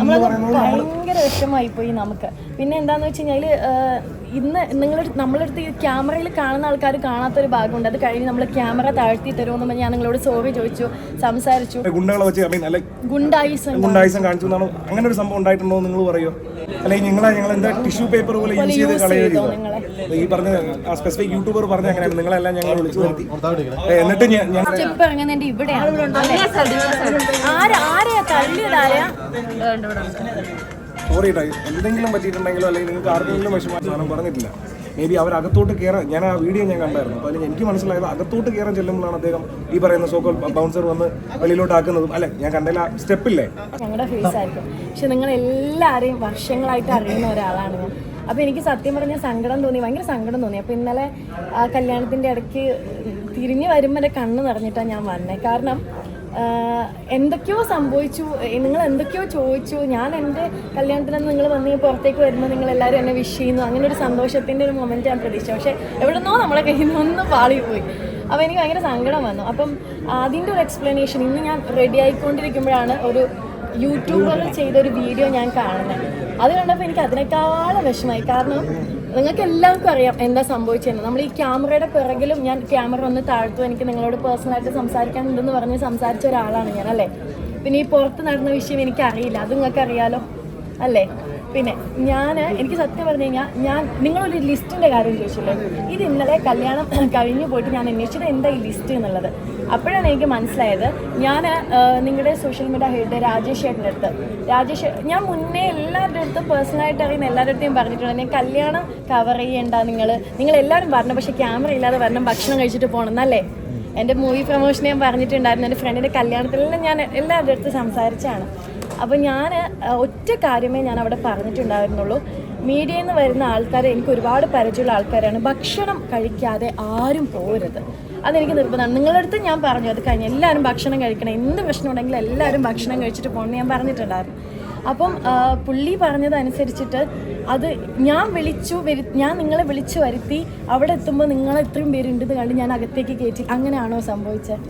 നമ്മളത് ഭയങ്കര വിഷമായി പോയി നമുക്ക്. പിന്നെ എന്താന്ന് വെച്ച് കഴിഞ്ഞാൽ ഇന്ന് നിങ്ങൾ നമ്മളടുത്ത് ഈ ക്യാമറയിൽ കാണുന്ന ആൾക്കാർ കാണാത്തൊരു ഭാഗമുണ്ട്. അത് കഴിഞ്ഞ് നമ്മൾ ക്യാമറ താഴ്ത്തി തരുമെന്ന് ഞാൻ നിങ്ങളോട് സോറി ചോദിച്ചു സംസാരിച്ചു. ഗുണ്ടായിസം ഗുണ്ടായുസം കാണിച്ചു അങ്ങനെ ഒരു സംഭവം ഉണ്ടായിട്ടുണ്ടോ നിങ്ങൾ പറയോ? അല്ലെങ്കിൽ നിങ്ങളെ ഞങ്ങൾ എന്താ ടിഷ്യൂ പേപ്പർ പോലെ യൂസ് ചെയ്ത് യൂസ് കളയുക ചെയ്തോ ചെയ്തോ? നിങ്ങളെ? ഈ പറഞ്ഞ ആ സ്പെസിഫിക് യൂട്യൂബർ പറഞ്ഞ അങ്ങനെയാണ് നിങ്ങളെല്ലാം ഞങ്ങൾ വിളിച്ചു വരുത്തി. എന്നിട്ട് ഞാൻ സ്റ്റെപ്പ് ഇറങ്ങുന്നതിന്റെ ഇവിടെയാണ്. സോറി എന്തെങ്കിലും പറ്റിയിട്ടുണ്ടെങ്കിലോ അല്ലെങ്കിൽ നിങ്ങൾക്ക് ആർക്കെങ്കിലും വിഷമം പറഞ്ഞിട്ടില്ല. മേ ബി അവർ അകത്തോട്ട് കയറാൻ ഞാൻ ആ വീഡിയോ ഞാൻ കണ്ടായിരുന്നു. അപ്പോൾ അതിൽ എനിക്ക് മനസ്സിലായത് അകത്തോട്ട് കയറാൻ ചെല്ലുമ്പോഴാണ് അദ്ദേഹം ഈ പറയുന്ന സോക്കോൾ ബൗൺസർ വന്ന് വെളിയിലോട്ട് ആക്കുന്നതും. അല്ലെ ഞാൻ കണ്ടതിൽ ആ സ്റ്റെപ്പില്ലേ പക്ഷെ നിങ്ങൾ എല്ലാവരെയും വർഷങ്ങളായിട്ട് അറിയുന്ന ഒരാളാണ് ഞാൻ. അപ്പോൾ എനിക്ക് സത്യം പറഞ്ഞാൽ സങ്കടം തോന്നി ഭയങ്കര സങ്കടം തോന്നി. അപ്പോൾ ഇന്നലെ ആ കല്യാണത്തിന്റെ ഇടയ്ക്ക് തിരിഞ്ഞു വരുമ്പോൾ എന്റെ കണ്ണ് നിറഞ്ഞിട്ടാണ് ഞാൻ വന്നത് കാരണം എന്തൊക്കെയോ സംഭവിച്ചു. നിങ്ങൾ എന്തൊക്കെയോ ചോദിച്ചു. ഞാൻ എന്റെ കല്യാണത്തിന് നിങ്ങൾ വന്ന് പുറത്തേക്ക് വരുമ്പോൾ നിങ്ങൾ എല്ലാവരും എന്നെ വിഷ് ചെയ്യുന്നു. അങ്ങനെ ഒരു സന്തോഷത്തിന്റെ ഒരു മൊമെന്റ് ഞാൻ പ്രതീക്ഷിച്ചു. പക്ഷേ എവിടുന്നോ നമ്മളെ കയ്യിൽ നിന്നൊന്ന് പാളിപ്പോയി അപ്പോൾ എനിക്ക് ഭയങ്കര സങ്കടം വന്നു. അപ്പം അതിന്റെ ഒരു എക്സ്പ്ലനേഷൻ ഇന്ന് ഞാൻ റെഡി ആയിക്കൊണ്ടിരിക്കുമ്പോഴാണ് ഒരു യൂട്യൂബർ ചെയ്തൊരു വീഡിയോ ഞാൻ കാണുന്നത്. അത് കണ്ടപ്പോൾ എനിക്ക് അതിനേക്കാളും വിഷമായി കാരണം നിങ്ങൾക്ക് എല്ലാവർക്കും അറിയാം എന്താ സംഭവിച്ചതെന്ന്. നമ്മൾ ഈ ക്യാമറയുടെ പിറകിലും ഞാൻ ക്യാമറ ഒന്ന് താഴ്ത്തു എനിക്ക് നിങ്ങളോട് പേഴ്സണലായിട്ട് സംസാരിക്കാനുണ്ടെന്ന് പറഞ്ഞ് സംസാരിച്ച ഒരാളാണ് ഞാൻ അല്ലേ പിന്നെ ഈ പുറത്ത് നടന്ന വിഷയം എനിക്കറിയില്ല. അത് നിങ്ങൾക്ക് അറിയാലോ അല്ലേ? പിന്നെ ഞാൻ എനിക്ക് സത്യം പറഞ്ഞു കഴിഞ്ഞാൽ ഞാൻ നിങ്ങളൊരു ലിസ്റ്റിന്റെ കാര്യം ചോദിച്ചില്ലേ? ഇത് ഇന്നലെ കല്യാണം കഴിഞ്ഞു പോയിട്ട് ഞാൻ അന്വേഷിച്ചത് എന്താ ഈ ലിസ്റ്റ് എന്നുള്ളത്? അപ്പോഴാണ് എനിക്ക് മനസ്സിലായത് ഞാൻ നിങ്ങളുടെ സോഷ്യൽ മീഡിയ ഹെഡ് രാജേഷ് ചേട്ടന്റെ അടുത്ത്. രാജേഷ് ഞാൻ മുന്നേ എല്ലാവരുടെ അടുത്തും പേഴ്സണലായിട്ട് അറിയുന്ന എല്ലാവരുടെ അടുത്തും പറഞ്ഞിട്ടുണ്ട് ഞാൻ കല്യാണം കവർ ചെയ്യേണ്ട നിങ്ങൾ നിങ്ങൾ എല്ലാവരും പറഞ്ഞു പക്ഷേ ക്യാമറ ഇല്ലാതെ വരണം ഭക്ഷണം കഴിച്ചിട്ട് പോകണം എന്നല്ലേ? എന്റെ മൂവി പ്രൊമോഷൻ ഞാൻ പറഞ്ഞിട്ടുണ്ടായിരുന്നു എന്റെ ഫ്രണ്ടിന്റെ കല്യാണത്തിലെല്ലാം ഞാൻ എല്ലാവരുടെ അടുത്ത് സംസാരിച്ചാണ് അപ്പോൾ ഞാൻ ഒറ്റ കാര്യമേ ഞാൻ അവിടെ പറഞ്ഞിട്ടുണ്ടായിരുന്നുള്ളൂ. മീഡിയയിൽ നിന്ന് വരുന്ന ആൾക്കാർ എനിക്ക് ഒരുപാട് പരിചയമുള്ള ആൾക്കാരാണ്. ഭക്ഷണം കഴിക്കാതെ ആരും പോരുത്. അതെനിക്ക് നിർബന്ധമാണ്. നിങ്ങളുടെ അടുത്ത് ഞാൻ പറഞ്ഞു അത് കഴിഞ്ഞ് എല്ലാവരും ഭക്ഷണം കഴിക്കണം. എന്ത് പ്രശ്നം ഉണ്ടെങ്കിലും എല്ലാവരും ഭക്ഷണം കഴിച്ചിട്ട് പോകണം ഞാൻ പറഞ്ഞിട്ടുണ്ടായിരുന്നു. അപ്പം പുള്ളി പറഞ്ഞതനുസരിച്ചിട്ട് അത് ഞാൻ വിളിച്ചു വരു ഞാൻ നിങ്ങളെ വിളിച്ചു വരുത്തി അവിടെ എത്തുമ്പോൾ നിങ്ങൾ ഇത്രയും പേരുണ്ടെന്ന് കണ്ട് ഞാൻ അകത്തേക്ക് കയറ്റി അങ്ങനെയാണോ സംഭവിച്ചത്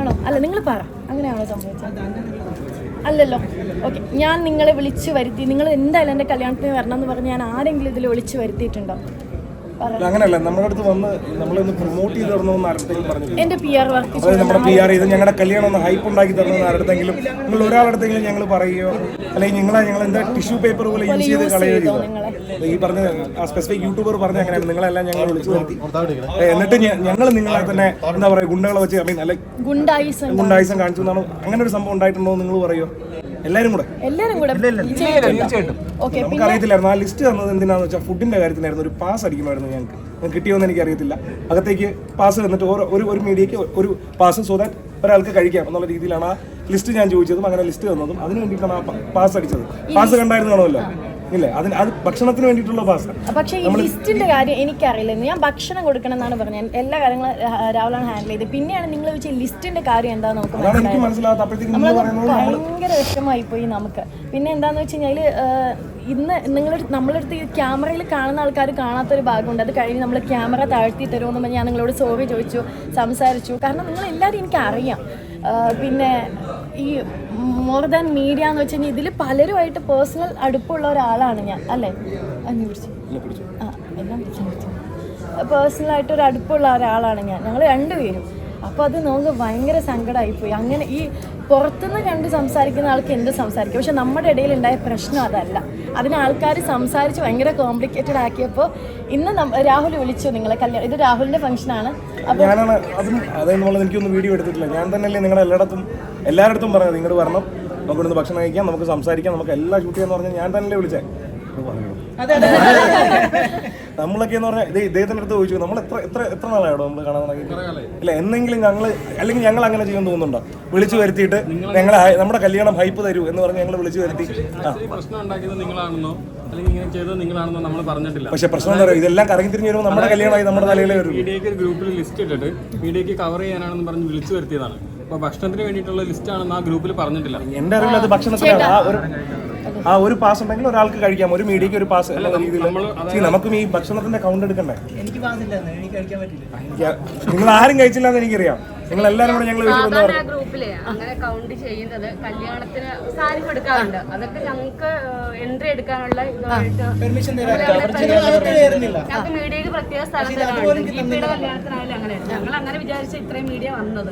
ആണോ? അല്ല നിങ്ങൾ പറ. അങ്ങനെയാണോ സംഭവിച്ചത് അല്ലല്ലോ. ഓക്കെ ഞാൻ നിങ്ങളെ വിളിച്ചു വരുത്തി. നിങ്ങൾ എന്തായാലും എന്റെ കല്യാണത്തിന് വരണം എന്ന് പറഞ്ഞ് ഞാൻ ആരെങ്കിലും ഇതിൽ വിളിച്ചു വരുത്തിയിട്ടുണ്ടോ? അങ്ങനല്ല നമ്മുടെ അടുത്ത് വന്ന് നമ്മളൊന്ന് പ്രൊമോട്ട് ചെയ്ത് തരണമെന്ന് ആരുടെങ്കിലും പറഞ്ഞു എന്റെ പി ആർ വർക്ക് നമ്മുടെ പി ആർ ചെയ്ത് ഞങ്ങളുടെ കല്യാണം ഒന്ന് ഹൈപ്പ് ഉണ്ടാക്കി തരണമെന്ന് ആരുടെങ്കിലും നിങ്ങൾ ഒരാളടുത്തെങ്കിലും ഞങ്ങൾ പറയുകയോ അല്ലെങ്കിൽ നിങ്ങളെ ഞങ്ങൾ എന്താ ടിഷ്യൂ പേപ്പർ പോലെ യൂസ് ചെയ്ത് കളയുകയോ ഈ പറഞ്ഞ ആ സ്പെസിഫിക് യൂട്യൂബർ പറഞ്ഞ അങ്ങനെയാണ് നിങ്ങളെല്ലാം ഞങ്ങൾ വിളിച്ചു നിർത്തി എന്നിട്ട് ഞങ്ങൾ നിങ്ങളെ തന്നെ എന്താ പറയുക ഗുണ്ടകളെ വെച്ച് ഐ മീൻ അല്ലെ ഗുണ്ടായിസം ഗുണ്ടായുസം കാണിച്ചു എന്നാണ് അങ്ങനെ ഒരു സംഭവം ഉണ്ടായിട്ടുണ്ടോ എന്ന് നിങ്ങൾ പറയോ എല്ലാവരും കൂടെ? എല്ലാവരും കൂടെ. ഓക്കെ അറിയത്തില്ലായിരുന്നു. ആ ലിസ്റ്റ് തന്നത് എന്തിനാന്ന് വെച്ചാൽ ഫുഡിന്റെ കാര്യത്തിനായിരുന്നു ഒരു പാസ് അടിക്കുമായിരുന്നു ഞങ്ങൾക്ക്. കിട്ടിയോന്ന് എനിക്ക് അറിയത്തില്ല അകത്തേക്ക് പാസ് തന്നിട്ട് ഓരോ ഒരു ഒരു മീഡിയക്ക് ഒരു പാസ് സോ ദാറ്റ് ഒരാൾക്ക് കഴിക്കാം എന്നുള്ള രീതിയിലാണ് ആ ലിസ്റ്റ് ഞാൻ ചോദിച്ചതും അങ്ങനെ ലിസ്റ്റ് തന്നതും അതിന് വേണ്ടിയിട്ടാണ് ആ പാസ് അടിച്ചത്. പാസ് കണ്ടായിരുന്നു കാണുമല്ലോ ഇല്ലേ? അതിന് അത് ഭക്ഷണത്തിന് വേണ്ടിയിട്ടുള്ള പാസ് പക്ഷേ ഈ ലിസ്റ്റിന്റെ കാര്യം എനിക്കറിയില്ല. ഞാൻ ഭക്ഷണം കൊടുക്കണം എന്നാണ് പറഞ്ഞത്. എല്ലാ കാര്യങ്ങളും രാവിലാണ് ഹാൻഡിൽ ചെയ്ത് പിന്നെയാണ് നിങ്ങൾ വെച്ച ലിസ്റ്റിന്റെ കാര്യം എന്താ നമുക്ക് ഭയങ്കര വിഷമമായി പോയി നമുക്ക്. പിന്നെ എന്താന്ന് വെച്ച് കഴിഞ്ഞാൽ ഇന്ന് നിങ്ങൾ നമ്മളടുത്ത് ഈ ക്യാമറയിൽ കാണുന്ന ആൾക്കാർ കാണാത്തൊരു ഭാഗമുണ്ട്. അത് കഴിഞ്ഞ് നമ്മൾ ക്യാമറ താഴ്ത്തി തരുമെന്ന് പറഞ്ഞാൽ ഞാൻ നിങ്ങളോട് സോറി ചോദിച്ചു സംസാരിച്ചു. കാരണം നിങ്ങൾ എല്ലാവരും എനിക്ക് അറിയാം പിന്നെ ഈ മോർ ദാൻ മീഡിയ എന്ന് വെച്ചാൽ കഴിഞ്ഞാൽ ഇതിൽ പലരുമായിട്ട് പേഴ്സണൽ അടുപ്പുള്ള ഒരാളാണ് ഞാൻ അല്ലേ? പിടിച്ചോ. ആ എല്ലാം പേഴ്സണലായിട്ട് ഒരു അടുപ്പുള്ള ഒരാളാണ് ഞാൻ. ഞങ്ങൾ രണ്ടുപേരും. അപ്പോൾ അത് നമുക്ക് ഭയങ്കര സങ്കടമായിപ്പോയി അങ്ങനെ ഈ പുറത്തുനിന്ന് കണ്ട് സംസാരിക്കുന്ന ആൾക്ക് എന്ത് സംസാരിക്കും? പക്ഷെ നമ്മുടെ ഇടയിൽ ഉണ്ടായ പ്രശ്നം അതല്ല. അതിന് ആൾക്കാർ സംസാരിച്ച് ഭയങ്കര കോംപ്ലിക്കേറ്റഡ് ആക്കിയപ്പോൾ ഇന്ന് രാഹുൽ വിളിച്ചു നിങ്ങളെ കല്യാണം ഇത് രാഹുലിന്റെ ഫംഗ്ഷനാണ് അപ്പോൾ ഞാനാണ് അതും അതെന്നുള്ളത് എനിക്കൊന്നും വീഡിയോ എടുത്തിട്ടില്ല. ഞാൻ തന്നെയല്ലേ നിങ്ങളെ എല്ലായിടത്തും എല്ലായിടത്തും പറഞ്ഞത്. നിങ്ങൾ വരണം. നമുക്ക് ഇവിടുന്ന് ഭക്ഷണം കഴിക്കാം നമുക്ക് സംസാരിക്കാം നമുക്ക് എല്ലാം ഷൂട്ട് ചെയ്യാന്ന് പറഞ്ഞാൽ ഞാൻ തന്നെയല്ലേ വിളിച്ചേ. നമ്മളൊക്കെ എന്ന് പറഞ്ഞാൽ ഇത് ഇദ്ദേഹത്തിന്റെ അടുത്ത് ചോദിച്ചു നമ്മൾ എത്ര എത്ര എത്ര നാളായോ നമ്മൾ കാണാൻ തുടങ്ങി ഇല്ല എന്നെങ്കിലും ഞങ്ങൾ അല്ലെങ്കിൽ ഞങ്ങൾ അങ്ങനെ ചെയ്യാൻ തോന്നുന്നുണ്ടോ? വിളിച്ചു വരുത്തിയിട്ട് ഞങ്ങൾ നമ്മുടെ കല്യാണം ഹൈപ്പ് തരൂ എന്ന് പറഞ്ഞ് ഞങ്ങൾ വിളിച്ചു വരുത്തി. പ്രശ്നം ഉണ്ടാക്കിയത് നിങ്ങളാണെന്നോ അല്ലെങ്കിൽ ഇങ്ങനെ ചെയ്തത് നിങ്ങളാണെന്നോ നമ്മൾ പറഞ്ഞിട്ടില്ല. പക്ഷെ പ്രശ്നം എന്താ പറയുക ഇതെല്ലാം കറങ്ങി തിരിഞ്ഞ് വരുമ്പോൾ നമ്മുടെ കല്യാണമായി നമ്മുടെ തലയിലെ വരും മീഡിയക്ക് ഒരു ഗ്രൂപ്പിൽ ലിസ്റ്റ് ഇട്ടിട്ട് മീഡിയക്ക് കവർ ചെയ്യാനാണെന്ന് പറഞ്ഞ് വിളിച്ചു വരുത്തിയതാണ്. അപ്പോൾ ഭക്ഷണത്തിന് വേണ്ടിയിട്ടുള്ള ലിസ്റ്റ് ആണെന്ന് ആ ഗ്രൂപ്പിൽ പറഞ്ഞിട്ടില്ല. എന്റെ അറിവിൽ അത് ഭക്ഷണത്തിനാണ് ആ ഒരു ആ ഒരു പാസ് ഉണ്ടെങ്കിൽ ഒരാൾക്ക് കഴിക്കാം. ഒരു മീഡിയക്ക് ഒരു പാസ് രീതിയിൽ നമുക്കും ഈ ഭക്ഷണത്തിന്റെ കൗണ്ട് എടുക്കണ്ടേ? എനിക്ക് പാസില്ലായിരുന്നു എനിക്ക് കഴിക്കാൻ പറ്റില്ല നിങ്ങൾ ആരും കഴിച്ചില്ല എന്ന് എനിക്കറിയാം. നിങ്ങൾ എല്ലാവരും കൂടെ ഞങ്ങൾ സാധാരണ ആ ഗ്രൂപ്പിലെ അങ്ങനെ കൗണ്ട് ചെയ്യുന്നത് കല്യാണത്തിന് സാരി എടുക്കാറുണ്ട്. അതൊക്കെ ഞങ്ങൾക്ക് എൻട്രി എടുക്കാനുള്ള ഇതുമായിട്ട് ഞങ്ങൾക്ക് മീഡിയക്ക് പ്രത്യേക സ്ഥലം തരാറുണ്ട്. ജിപിയുടെ കല്യാണത്തിനായാലും അങ്ങനെ ഞങ്ങൾ അങ്ങനെ വിചാരിച്ച ഇത്രയും മീഡിയ വന്നത്.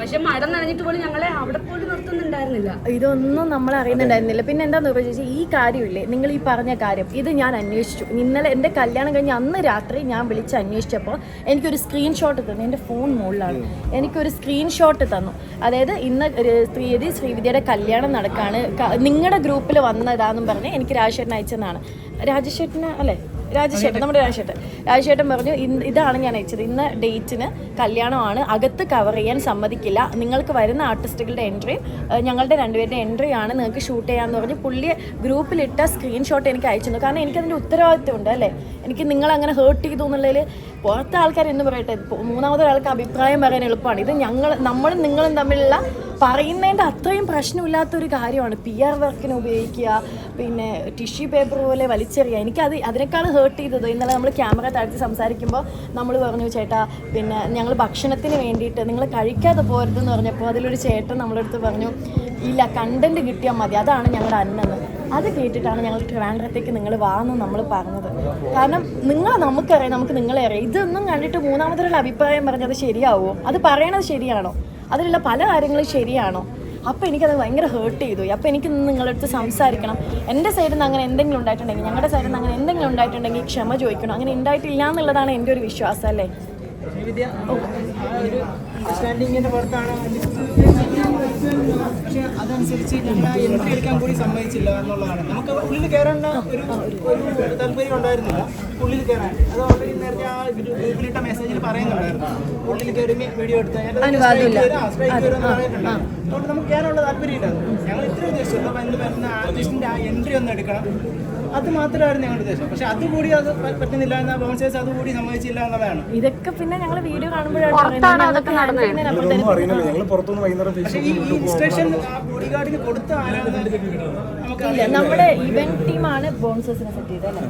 പക്ഷെ മഴ നനഞ്ഞിട്ട് പോലും ഞങ്ങളെ അവിടെ പോലും നിർത്തുന്നുണ്ടായിരുന്നില്ല. ഇതൊന്നും നമ്മൾ അറിയുന്നുണ്ടായിരുന്നില്ല. പിന്നെ എന്താന്ന് ചോദിച്ചാൽ ഈ കാര്യമില്ലേ? നിങ്ങൾ ഈ പറഞ്ഞ കാര്യം ഇത് ഞാൻ അന്വേഷിച്ചു. ഇന്നലെ എന്റെ കല്യാണം കഴിഞ്ഞ അന്ന് രാത്രി ഞാൻ വിളിച്ച് അന്വേഷിച്ചപ്പോൾ എനിക്കൊരു സ്ക്രീൻഷോട്ട് തന്നെ. എന്റെ ഫോൺ മുകളിലാണ്. എനിക്കൊരു സ്ക്രീൻഷോട്ട് തന്നു. അതായത് ഇന്ന് തീയതി ശ്രീവിദ്യയുടെ കല്യാണം നടക്കാണ്. നിങ്ങളുടെ ഗ്രൂപ്പിൽ വന്നതാന്നും പറഞ്ഞ് എനിക്ക് രാജേട്ടൻ അയച്ചെന്നാണ്. രാജേഷേട്ടന് അല്ലേ? രാജേഷേട്ടൻ നമ്മുടെ രാജേഷേട്ടൻ രാജേഷേട്ടൻ പറഞ്ഞു ഇതാണ് ഞാൻ അയച്ചത്. ഇന്ന് ഡേറ്റിന് കല്യാണമാണ്. അകത്ത് കവർ ചെയ്യാൻ സമ്മതിക്കില്ല. നിങ്ങൾക്ക് വരുന്ന ആർട്ടിസ്റ്റുകളുടെ എൻട്രി ഞങ്ങളുടെ രണ്ടുപേരുടെ എൻട്രി ആണ്. നിങ്ങൾക്ക് ഷൂട്ട് ചെയ്യാന്ന് പറഞ്ഞ് പുള്ളി ഗ്രൂപ്പിലിട്ട സ്ക്രീൻഷോട്ട് എനിക്ക് അയച്ചു കാരണം എനിക്കതിന്റെ ഉത്തരവാദിത്വം ഉണ്ട് അല്ലേ? എനിക്ക് നിങ്ങൾ അങ്ങനെ ഹേർട്ട് ചെയ്തു എന്നുള്ളതിൽ പുറത്തെ ആൾക്കാർ എന്ന് പറയട്ടെ മൂന്നാമതൊരാൾക്ക് അഭിപ്രായം പറയാൻ എളുപ്പമാണ്. ഇത് ഞങ്ങൾ നമ്മളും നിങ്ങളും തമ്മിലുള്ള പറയുന്നതിന്റെ അത്രയും പ്രശ്നമില്ലാത്ത ഒരു കാര്യമാണ് പി ആർ വർക്കിന് ഉപയോഗിക്കുക പിന്നെ ടിഷ്യൂ പേപ്പർ പോലെ വലിച്ചെറിയുക. എനിക്കത് അതിനേക്കാൾ ഹേർട്ട് ചെയ്തത് ഇന്നലെ നമ്മൾ ക്യാമറ താഴ്ത്തി സംസാരിക്കുമ്പോൾ നമ്മൾ പറഞ്ഞു ചേട്ടാ പിന്നെ ഞങ്ങൾ ഭക്ഷണത്തിന് വേണ്ടിയിട്ട് നിങ്ങൾ കഴിക്കാതെ പോരുതെന്ന് പറഞ്ഞപ്പോൾ അതിലൊരു ചേട്ടൻ നമ്മുടെ അടുത്ത് പറഞ്ഞു ഇല്ല കണ്ടന്റ് കിട്ടിയാൽ മതി. അതാണ് ഞങ്ങളുടെ അന്നെന്ന്. അത് കേട്ടിട്ടാണ് ഞങ്ങൾ ട്രിവാൻഡ്രത്തേക്ക് നിങ്ങൾ വാന്ന് നമ്മൾ പറഞ്ഞത്. കാരണം നിങ്ങൾ നമുക്കറിയാം നമുക്ക് നിങ്ങളെ അറിയാം. ഇതൊന്നും കണ്ടിട്ട് മൂന്നാമതൊരു അഭിപ്രായം പറഞ്ഞത് ശരിയാവുമോ അത് പറയണത് ശരിയാണോ? അതിലുള്ള പല കാര്യങ്ങളും ശരിയാണോ? അപ്പോൾ എനിക്കത് ഭയങ്കര ഹേർട്ട് ചെയ്തു. അപ്പോൾ എനിക്ക് നിങ്ങളടുത്ത് സംസാരിക്കണം. എന്റെ സൈഡിൽ നിന്ന് അങ്ങനെ എന്തെങ്കിലും ഉണ്ടായിട്ടുണ്ടെങ്കിൽ ഞങ്ങളുടെ സൈഡിൽ നിന്ന് അങ്ങനെ എന്തെങ്കിലും ഉണ്ടായിട്ടുണ്ടെങ്കിൽ ക്ഷമ ചോദിക്കണം. അങ്ങനെ ഉണ്ടായിട്ടില്ല എന്നുള്ളതാണ് എന്റെ ഒരു വിശ്വാസം അല്ലേ? പക്ഷെ അതനുസരിച്ച് ഞങ്ങൾ ആ എൻട്രി എടുക്കാൻ കൂടി സമ്മതിച്ചില്ല എന്നുള്ളതാണ്. നമുക്ക് ഉള്ളിൽ കയറേണ്ട ഒരു ഒരു താല്പര്യം ഉണ്ടായിരുന്നില്ല. ഉള്ളിൽ കയറാൻ. അത് ഓൾറെഡി നേരത്തെ ആ ഗ്രൂപ്പിലിട്ട മെസ്സേജിൽ പറയുന്നുണ്ടായിരുന്നു. ഉള്ളിൽ കയറി വീഡിയോ എടുത്താൽ സ്ട്രൈക്ക് വരുമെന്ന് പറയുന്നുണ്ട് അതുകൊണ്ട് നമുക്ക് കയറാനുള്ള താല്പര്യമില്ല ഞങ്ങൾ ഇത്ര ഉദ്ദേശിച്ചുള്ളൂ അതിൽ വരുന്ന ആർട്ടിസ്റ്റിന്റെ ആ എൻട്രി ഒന്ന് എടുക്കണം. അത് മാത്രമായിരുന്നു ഞങ്ങളുടെ ഉദ്ദേശം. പക്ഷെ അതുകൂടി അത് പറ്റുന്നില്ല പറ്റുന്നില്ല എന്ന ബോൺസേഴ്സ് അതുകൂടി സമ്മതിച്ചില്ല എന്നുള്ളതാണ്. ഇതൊക്കെ പിന്നെ ഞങ്ങൾ വീഡിയോ കാണുമ്പോഴാണ് ഞങ്ങൾ പുറത്തുനിന്ന് വൈകുന്നേരം പക്ഷേ ഈ ഇൻസ്ട്രക്ഷൻ ആ ബോഡി ഗാർഡിന് കൊടുത്ത ആരാണെന്ന് നമുക്ക് ഇല്ല നമ്മുടെ ഇവന്റ് ടീമാണ് ബോൺസേഴ്സിനെ സെറ്റ് ചെയ്തത് അല്ലേ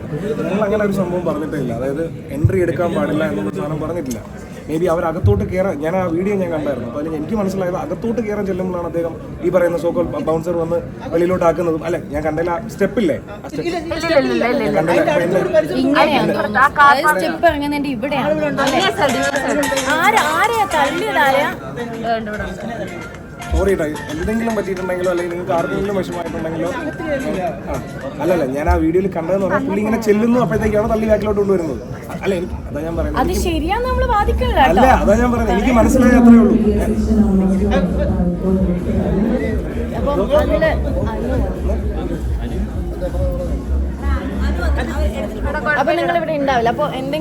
അങ്ങനെ ഒരു സംഭവം പറഞ്ഞിട്ടില്ല അതായത് എൻട്രി എടുക്കാൻ പാടില്ല എന്നൊരു സാധനം പറഞ്ഞിട്ടില്ല മേ ബി അവർ അകത്തോട്ട് കയറാൻ ഞാൻ ആ വീഡിയോ ഞാൻ കണ്ടായിരുന്നു അപ്പോൾ അതിൽ എനിക്ക് മനസ്സിലായത് അകത്തോട്ട് കയറാൻ ചെല്ലുമ്പോഴാണ് അദ്ദേഹം ഈ പറയുന്ന സോക്കോൾ ബൗൺസർ വന്ന് വെളിയിലോട്ട് ആക്കുന്നതും അല്ലെ ഞാൻ കണ്ടില്ല ആ സ്റ്റെപ്പില്ലേ സ്റ്റെപ്പ് ഇറങ്ങുന്നതിന്റെ ഇവിടെയാണ് ആരാ ആരെയാ തള്ളിയതാരാ സോറി കേട്ടോ എന്തെങ്കിലും പറ്റിയിട്ടുണ്ടെങ്കിലോ അല്ലെങ്കിൽ നിങ്ങൾക്ക് ആർക്കെങ്കിലും വിഷമമായിട്ടുണ്ടെങ്കിലോ. അല്ല അല്ലല്ല ഞാൻ ആ വീഡിയോയിൽ കണ്ടതെന്ന് പറഞ്ഞാൽ പുള്ളി ഇങ്ങനെ ചെല്ലുന്നു അപ്പോഴത്തേക്കാണ് തള്ളി ബാക്കിലോട്ട് കൊണ്ടുവരുന്നത്. അല്ല എനിക്ക് അതാ ഞാൻ പറയുന്നത്. അല്ല അതാ ഞാൻ പറയുന്നത്. എനിക്ക് മനസ്സിലായ അത്രേ ഉള്ളൂ. അപ്പൊ നിങ്ങൾ ഇവിടെ ഉണ്ടാവില്ല. അപ്പൊ എന്തെങ്കിലും